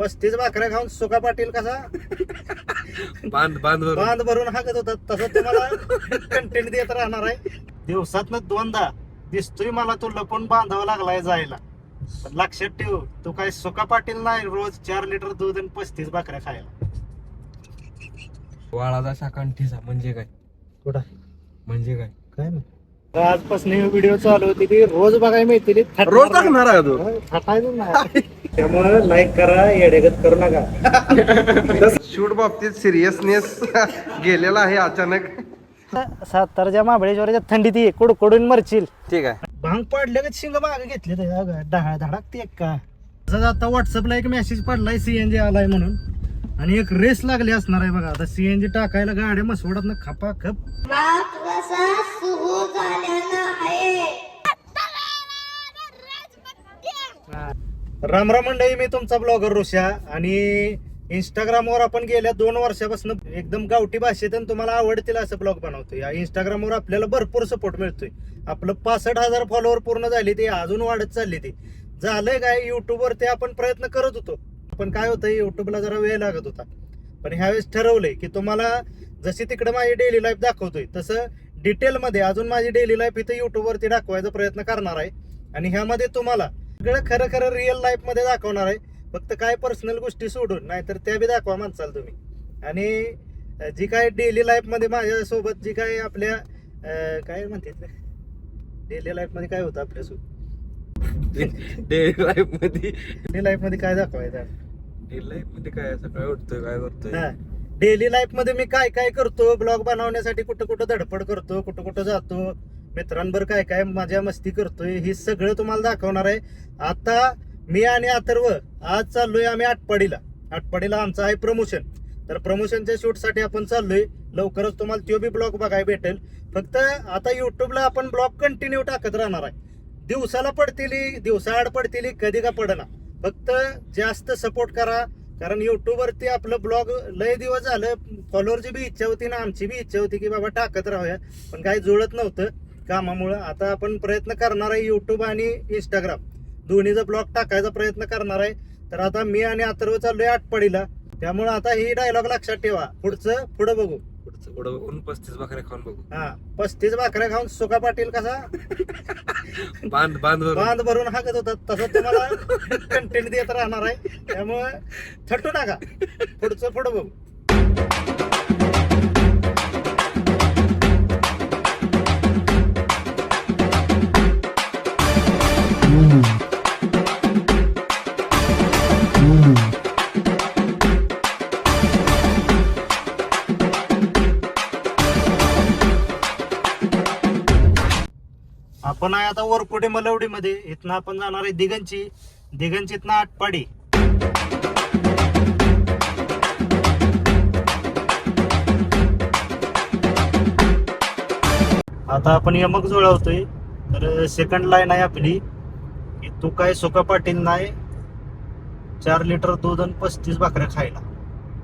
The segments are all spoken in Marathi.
पस्तीस भाकऱ्या खाऊन सुका पाटील कसा? बांध बांध भरून. बांध भरून हाकत होता. तसं तुम्हाला कंटेंट देत राहणार आहे. दिवसात दोनदा दिसतोय मला तो लपून बांधावा लागलाय जायला. पण लक्षात ठेव तू काय सुका पाटील नाही रोज चार लिटर दूध आणि पस्तीस भाकऱ्या खायला. वाळाचा ठेसा म्हणजे काय? कुठं? म्हणजे काय? काय नाही. आजपासून व्हिडिओ चालू होती ती रोज बघायला मिळतील रोज टाकणार आहे तू? थाटायचं नाही. त्यामुळे लाईक करा येडेगत करू नका. शूट बाबतीत सिरियसनेस गेलेला आहे अचानक. सातारच्या महाबळेश्वराच्या थंडीत ये कुडकुडून मरशील. ठीक आहे. भांग पडले का शिंग मागे घेतले ते अगं, ढाळ धडकते का? तसंच आता व्हॉट्सअपला एक मेसेज पडलाय सीएनजी आलाय म्हणून. आणि एक रेस लागली असणार आहे बघा. आता सीएनजी टाकायला गाड्या मसवडात ना खपा खप. राम राम मंडळी मी तुमचा ब्लॉगर ऋषा आणि इंस्टाग्रामवर आपण गेल्या दोन वर्षापासून एकदम गावठी भाषेत आणि तुम्हाला आवडतील असं ब्लॉग बनवतोय. या इंस्टाग्रामवर आपल्याला भरपूर सपोर्ट मिळतोय. आपलं पासष्ट हजार फॉलोअर पूर्ण झाली ते अजून वाढत चालली ती. झालंय काय? युट्यूबवर ते आपण प्रयत्न करत होतो. पण काय होतं युट्यूबला जरा वेळ लागत होता. पण ह्यावेळेस ठरवलंय की तुम्हाला जशी तिकडे माझी डेली लाईफ दाखवतोय तसं डिटेलमध्ये अजून माझी डेली लाईफ इथं युट्यूबवरती दाखवायचा प्रयत्न करणार आहे. आणि ह्यामध्ये तुम्हाला सगळं खरं खरं रिअल लाईफमध्ये दाखवणार आहे. फक्त काय पर्सनल गोष्टी सोडून नाहीतर त्या बी दाखवा माणसाल तुम्ही. आणि जी काय डेली लाईफमध्ये माझ्यासोबत जी काय आपल्या काय म्हणते डेली लाईफमध्ये काय होतं आपल्यासोबत? डेली लाईफमध्ये डेली लाईफमध्ये काय दाखवायचं? डेली लाईफमध्ये काय? सकाळी उठतोय काय करतोय? डेली लाईफमध्ये मी काय काय करतो? ब्लॉग बनवण्यासाठी कुठं कुठं धडपड करतो? कुठं कुठं जातो? मित्रांवर काय काय मजा मस्ती करतोय? हे सगळं तुम्हाला दाखवणार आहे. आता मी आणि अथर्व आज चाललोय आम्ही आटपाडीला. आटपाडीला आमचं आहे प्रमोशन. तर प्रमोशनच्या शूटसाठी आपण चाललोय. लवकरच तुम्हाला तो बी ब्लॉग बघायला भेटेल. फक्त आता युट्यूबला आपण ब्लॉग कंटिन्यू टाकत राहणार आहे. दिवसाला पडतील दिवसाआड पडतील कधी का पडना. फक्त जास्त सपोर्ट करा कारण युट्यूबवरती आपलं ब्लॉग लय दिवस झालं फॉलोअरची बी इच्छा होती ना आमची बी इच्छा होती की बाबा टाकत राहूया. पण काही जुळत नव्हतं कामामुळं. आता आपण प्रयत्न करणार आहे युट्यूब आणि इंस्टाग्राम दोन्हीचा ब्लॉग टाकायचा प्रयत्न करणार आहे. तर आता मी आणि अथर्व चाललोय आठपडीला त्यामुळं आता ही डायलॉग लक्षात ठेवा. पुढचं पुढं बघू. पुढचं पुढं पस्तीस भाकऱ्या खाऊन बघू. हा पस्तीस भाकऱ्या खाऊन सुका पाटील कसा? बांध बांध भरून. बांध भरून हाकत होता तसं तुम्हाला कंटेंट देत राहणार आहे. त्यामुळे थटू नका पुढचं पुढं बघू. आपण आहे आता वरपुटे मलवडी मध्ये इथनं आपण जाणार आहे दिगंची. दिगंची इथनं आटपाडी. आता आपण यमक जुळवतोय. तर सेकंड लाईन आहे आपली. की तू काय सुका पाटील नाही. चार लिटर दूध आणि पस्तीस भाकऱ्या खायला.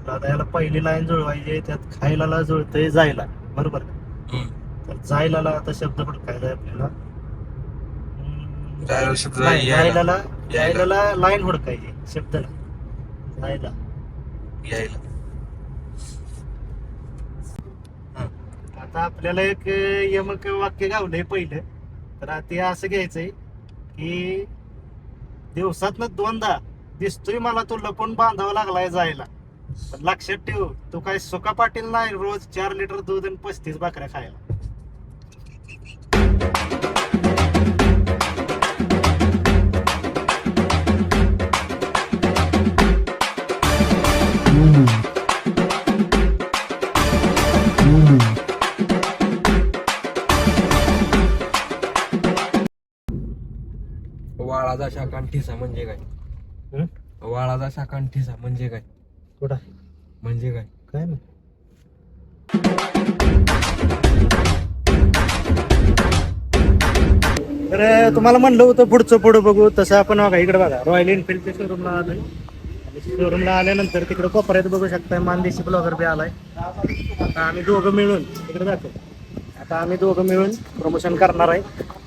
तर आता याला पहिली लाईन जुळवायची त्यात खायला जुळतंय जायला. बरोबर. तर जायला आता शब्द हुडकायचा आहे आपल्याला. जायला शब्द नाही, यायला. जायला यायला. जायला लाईन हुडकायची शब्द नाही जायला यायला आता आपल्याला एक यमक वाक्य गावलंय पहिलं. तर आता ते असं घ्यायचंय की दिवसातनं दोनदा दिसतोय मला तो लपून बांधावा लागलाय जायला. पण लक्षात ठेव तू काय सुका पाटील नाही रोज चार लिटर दूध आणि पस्तीस भाकऱ्या खायला. वाळाचा शाखा आणि ठेसा म्हणजे काय? हं? वाळाचा शाखा आणि ठेसा म्हणजे काय? कुठं? म्हणजे काय? काय नाही. तर तुम्हाला म्हणलं होतं पुढचं पुढं बघू. तसं आपण बघा इकडे बघा. रॉयल एनफिल्डच्या शोरूमला आलोय. शोरूमला आल्यानंतर तिकडे कोपऱ्यात बघू शकताय मानदेशी ब्लॉगर बी आलाय. आता आम्ही दोघं मिळून तिकडे जातो आता आम्ही दोघं मिळून प्रमोशन करणार आहे.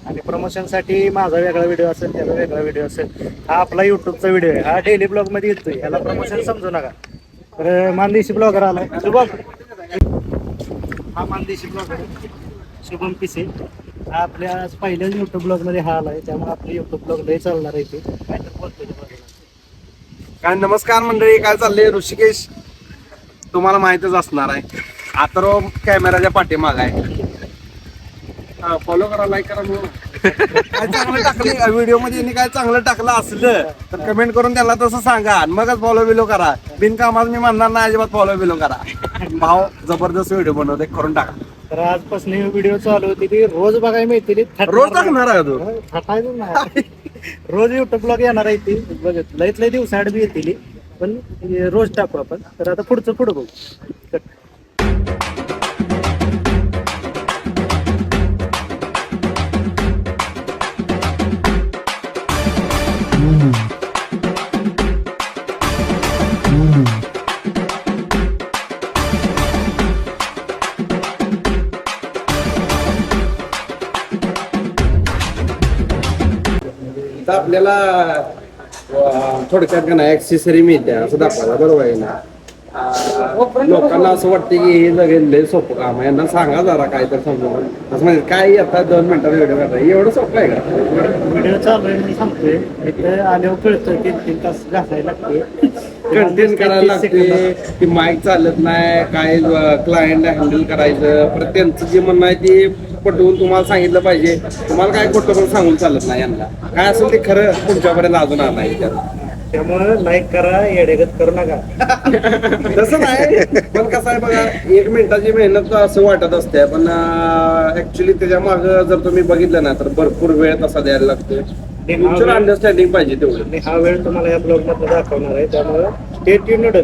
आणि प्रमोशनसाठी माझा वेगळा व्हिडिओ असेल त्याचा वेगळा व्हिडिओ असेल हा आपला युट्यूबचा व्हिडिओ आहे. हा डेली ब्लॉगमध्ये येतोय. याला प्रमोशन समजू नका. तर मानदेशी ब्लॉगर आलाय. शुभम हा मानदेशी ब्लॉगर शुभम पिसे. हा आपल्या आज पहिल्याच युट्यूब ब्लॉगमध्ये हा आला आहे त्यामुळे आपले युट्यूब ब्लॉग लय चालणार आहे ते काय तर बोलतोय काय नमस्कार मंडळी. काय चाललंय? ऋषिकेश? तुम्हाला माहितच असणार आहे. आता कॅमेराच्या पाठीमाग आहे. फॉलो करा लाईक करा म्हणून. काय चांगलं टाकलं? व्हिडिओमध्ये यांनी काय चांगलं टाकलं असलं तर कमेंट करून त्याला तसं सांगा आणि मगच फॉलो बिलो करा. बिनकामात मी म्हणणार नाही अजिबात फॉलो बिलो करा. भाव जबरदस्त व्हिडिओ बनवते करून टाका. तर आजपासून व्हिडिओ चालू होती ती रोज बघायला मिळतील. रोज टाकणार आहे तू? थाटायचं नाही. रोज युट्यूब ब्लॉग येणार आहे ती. बघत लयत लय दिवसाआड बी येतील पण रोज टाकू आपण. तर आता पुढचं पुढं बघू. आपल्याला थोडक्यात का नाही ऍक्सेसरी मिळते असं दाखवायला बरोबर आहे ना. अं, लोकांना असं वाटतं की हे लगेच लय सोपं काम आहे. यांना सांगा जरा काय तर समजून. असं म्हणजे काय आता दोन मिनिटात व्हिडिओ करता एवढं सोपं आहे का? व्हिडिओ चालू आहे मी सांगतोय. इथं आल्यावर कळतं तीन तीन तास घासायला लागते. कंटेंट करायला लागते की माईक चालत नाही काय क्लायंट हँडल करायचं. परत त्यांचं जे म्हणणं आहे ते पटवून तुम्हाला सांगितलं पाहिजे. तुम्हाला काय खोटं पण सांगून चालत नाही यांना. काय असेल ते खरं तुमच्यापर्यंत अजून आणाय त्यामुळे लाईक करा येडेगत करू नका. तसं नाही. पण कसं आहे बघा एक मिनिटाची मेहनत असं वाटत असते पण ऍक्च्युली त्याच्या माग जर तुम्ही बघितलं ना तर भरपूर वेळ तसा द्यायला लागतो फ्युचर अंडरस्टँडिंग पाहिजे तेवढं. आणि हा वेळ तुम्हाला या ब्लॉगमध्ये दाखवणार आहे त्यामुळे स्टेट युनिट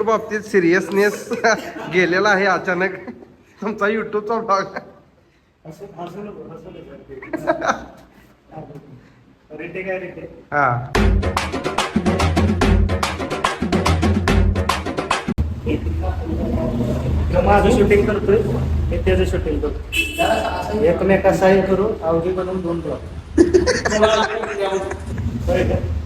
शूट बाबतीत सिरियसनेस गेलेला आहे अचानक. तुमचा युट्यूबचा भाग. हा. माझं शूटिंग करतोय. मी त्याचं शूटिंग करतो एकमेका सहाय्य करू अवघी बनवून दोन ब्लॉग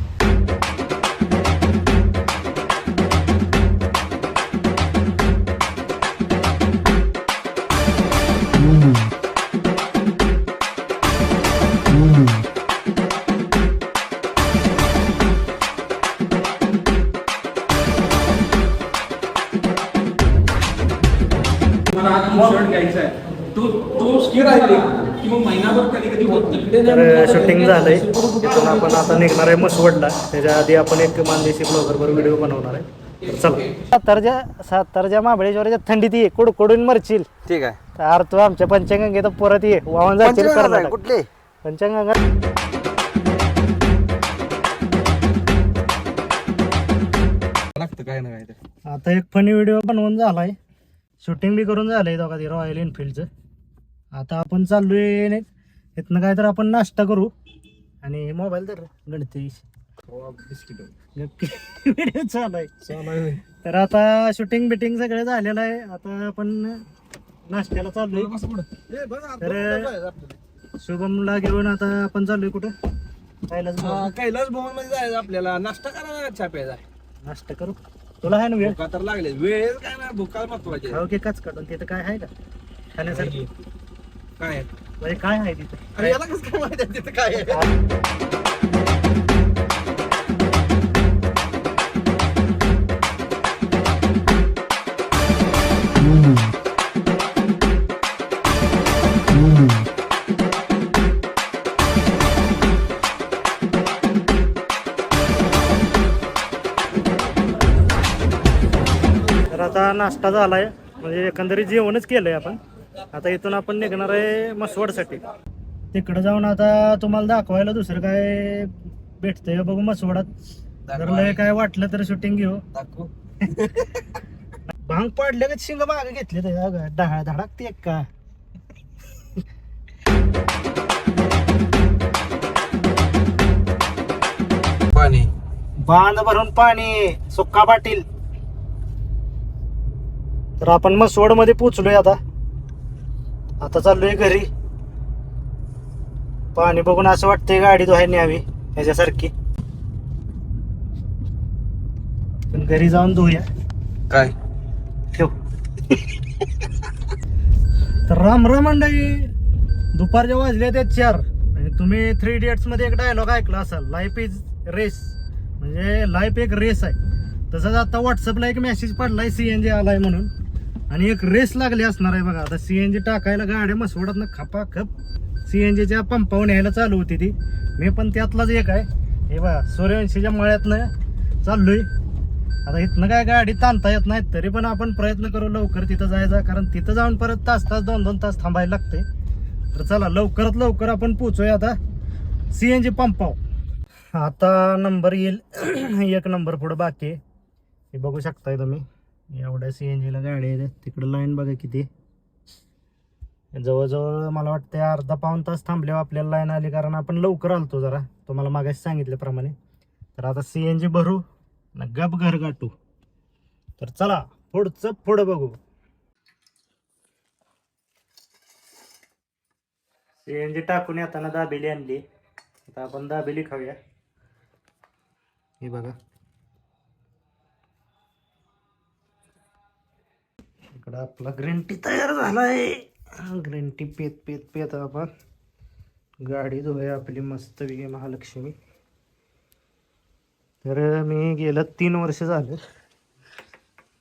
तर शूटिंग झालंय. तिथून आपण आता निघणार आहे मसवडला त्याच्या आधी आपण एक मानदेशी ब्लॉगर वर व्हिडिओ बनवणार आहे. तर चला. सातारच्या सातारच्या महाबळेश्वरच्या थंडीत ये. कुडकुडून मरशील. ठीक आहे. तर तू आमच्या पंचगंगेत परत ये. वाहून जाशील कर्नाटक. कुठले? पंचगंगा लागतं काय ना काय आता एक फनी व्हिडिओ बनवून झालाय. शूटिंग बी करून झालंय दोघा ते रॉयल एनफिल्डचं आता आपण चाललोय ने- इथनं काय तर आपण नाश्ता करू. आणि मोबाईल तर गणते व्हिडिओ चालू आहे तर आता शूटिंग बिटिंग सगळं झालेलं आहे. आता आपण नाश्त्याला चाललोय. तर शुभमला घेऊन आता आपण चाललोय कुठं? कैलास भवन. कैलास भवनमध्ये जायचं आपल्याला. नाश्ता करायला चहा प्यायचा नाश्ता करू? तुला आहे ना वेळ? भुका तर लागले. वेळ काय ना भुका महत्त्वाचे खाऊ की काच काढून. तिथं काय आहे का? खाण्यासाठी? काय? म्हणजे काय आहे तिथं? अरे याला कसं काय माहिती आहे? तिथं काय आहे? आता नाश्ता झालाय. म्हणजे एकंदरीत जेवणच केलंय आपण. आता इथून आपण निघणार आहे मसवडसाठी. तिकडे जाऊन आता तुम्हाला दाखवायला दुसरं काय भेटतंय बघू मसवडात. जर लय काय वाटलं तर शूटिंग घेऊ. भांग पाडल्या का शिंग मागे घेतले तर ढाळ धडाकते एक का? पाणी. बांध भरून पाणी. सुक्का पाटील. तर आपण मसवडमध्ये पोचलोय आता. आता चाललोय घरी. पाणी बघून असं वाटतंय गाडी धुवायला न्यावी ह्याच्यासारखी. पण घरी जाऊन धुया काय? ठेव. तर राम राम मंडळी दुपारच्या वाजले ते चार. आणि तुम्ही थ्री इडियट्समध्ये एक डायलॉग ऐकला असाल. लाईफ इज रेस म्हणजे लाईफ एक रेस आहे. तसंच आता व्हॉट्सअपला एक मेसेज पडलाय सीएनजी आलाय म्हणून. आणि एक रेस लागली असणार आहे बघा. आता सीएनजी टाकायला गाड्या मसवडात खपा खप सीएनजीच्या पंपावर न्यायला चालू होती ती. मी पण त्यातलाच एक आहे. हे बघा सूर्यवंशीच्या मळ्यातनं चाललोय. आता इथनं काय गाडी ताणता येत नाही तरी पण आपण प्रयत्न करू लवकर तिथं जायचा कारण तिथं जाऊन परत तास तास दोन दोन तास थांबायला लागते तर चला लवकरात लवकर आपण पोचूया आता सी एन जी पंपाव आता नंबर येईल एक नंबर पुढं बाकी आहे. हे बघू शकताय तुम्ही. एवढ्या सी एन जीला गाडी आहे तिकडं लाईन बघा किती. जवळजवळ मला वाटतं अर्धा पाऊन तास थांबल्यावर आपल्याला लाईन आली कारण आपण लवकर आलतो जरा. तुम्हाला मागाशी सांगितल्याप्रमाणे. तर आता सी एन जी भरू ना गप घर गाठू. तर चला पुढचं पुढं बघू. सी एन जी टाकून येताना दाबेली आणली. आता आपण दाबेली खाऊया. हे बघा. इकडं आपला ग्रीन टी तयार झालाय. ग्रीन टी पेत पेत पेत आपण. गाडी धुया आपली मस्त विगे महालक्ष्मी. तर मी गेलं तीन वर्ष झालं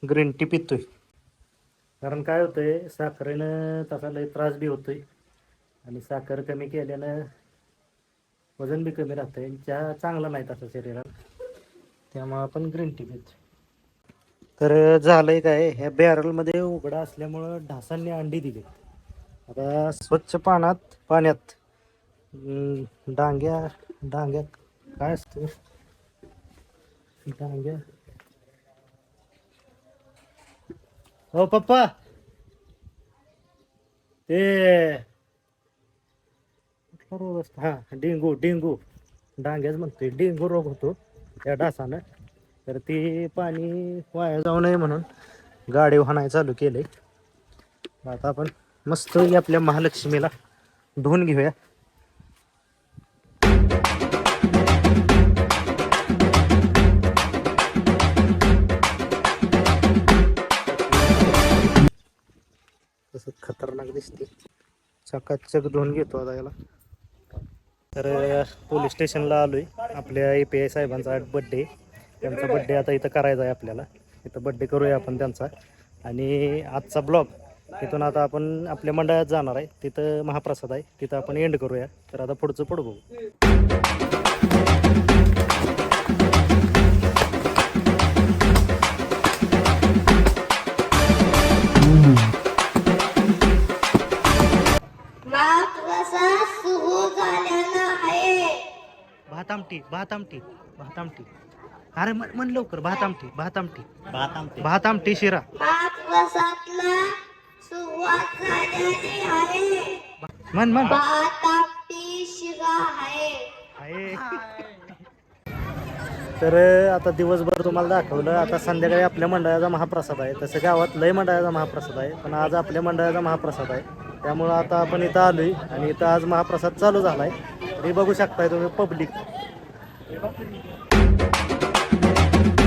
ग्रीन टी पितोय. कारण काय होतंय साखरेनं तसा लय त्रास बी होतोय. आणि साखर कमी केल्यानं वजन बी कमी राहतंय चहा चांगला नाही तसा शरीरात त्यामुळं आपण ग्रीन टी पितो तर झालंय काय ह्या बॅरलमध्ये उघडा असल्यामुळं ढासांनी अंडी दिली आता स्वच्छ पाण्यात पाण्यात डांग्या डांग्या डांग्यात काय असतं? डांग्या. हो पप्पा. ते कुठला रोग असतो? हा डेंगू डेंगू. डांग्याच म्हणतोय. डेंगू रोग होतो त्या डासानं तर ते पाणी वाया जाऊ नये म्हणून गाडी वाहनाय चालू केलंय. आता आपण मस्त आपल्या महालक्ष्मीला धुवून घेऊया. तसं खतरनाक दिसते चकाचक धुवून घेतो आता याला. तर पोलीस स्टेशनला आलोय. आपल्या ए पी आय साहेबांचा बड्डे त्यांचा बड्डे आता इथं करायचा आहे आपल्याला. इथं बड्डे करूया आपण त्यांचा. आणि आजचा ब्लॉग तिथून आता आपण आपल्या मंडळात जाणार आहे. तिथं महाप्रसाद आहे. तिथं आपण एंड करूया. तर आता पुढचं पुढं बघू. महाप्रसाद सुरू झालेला आहे अरे म्हण म्हण लवकर. भात आमटी भात आमटी. भात आमटी. भात आमटी शिरा. महाप्रसादला सुरुवात झालेली आहे. म्हण म्हण. भात आमटी शिरा आहे. आहे. तर आता दिवसभर तुम्हाला दाखवलं आता संध्याकाळी आपल्या मंडळाचा महाप्रसाद आहे. तसं गावात लय मंडळाचा महाप्रसाद आहे पण आज आपल्या मंडळाचा महाप्रसाद आहे. त्यामुळं आता आपण इथं आलोय आणि इथं आज महाप्रसाद चालू झालाय. तरी बघू शकताय तुम्ही पब्लिक. 대박입니다.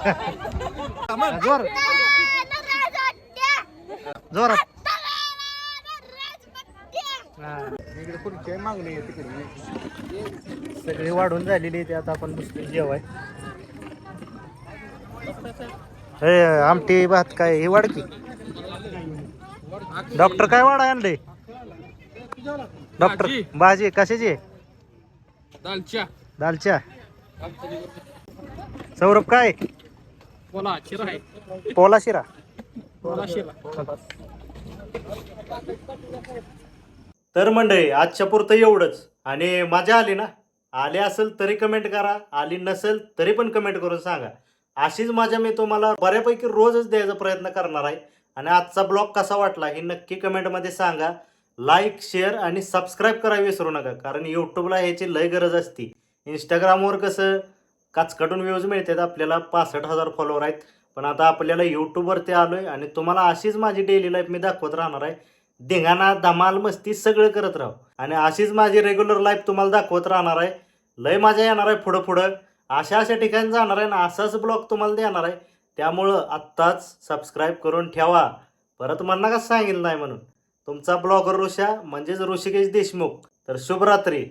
जोर. जोरात हा. सगळी वाढून झालेली आहे ते आता आपण बसतो जेवाय. हे आमटी भात काय हे वाडकी डॉक्टर काय वाडा आणले डॉक्टर भाजी कशाची? दालच्या. दालच्या. सौरभ काय? बोला शिरा आहे. पोला शिरा. बोला शिरा. तर मंडळी आजच्या पुरतं एवढंच. आणि मजा आली ना? आली असेल तरी कमेंट करा. आली नसेल तरी पण कमेंट करून सांगा. अशीच मजा मी तुम्हाला बऱ्यापैकी रोजच द्यायचा प्रयत्न करणार आहे. आणि आजचा ब्लॉग कसा वाटला हे नक्की कमेंटमध्ये सांगा. लाईक शेअर आणि सबस्क्राईब करायला विसरू नका. कारण यूट्यूबला ह्याची लय गरज असती. इंस्टाग्रामवर कसं काचकटून व्ह्यूज मिळतात आपल्याला पासष्ट हजार फॉलोअर आहेत. पण आता आपल्याला यूट्यूबवरती आलो आहे आणि तुम्हाला अशीच माझी डेली लाईफ मी दाखवत राहणार आहे. धिंगाणा धमाल मस्ती सगळं करत राहू. आणि अशीच माझी रेग्युलर लाईफ तुम्हाला दाखवत राहणार आहे. लय मजा येणार आहे पुढं पुढं. अशा अशा ठिकाणी जाणार आहे ना असाच ब्लॉग तुम्हाला देणार आहे. त्यामुळं आत्ताच सबस्क्राईब करून ठेवा. परत म्हणणं का सांगेल नाही म्हणून. तुमचा ब्लॉगर ऋषा म्हणजेच ऋषिकेश देशमुख. तर शुभरात्री.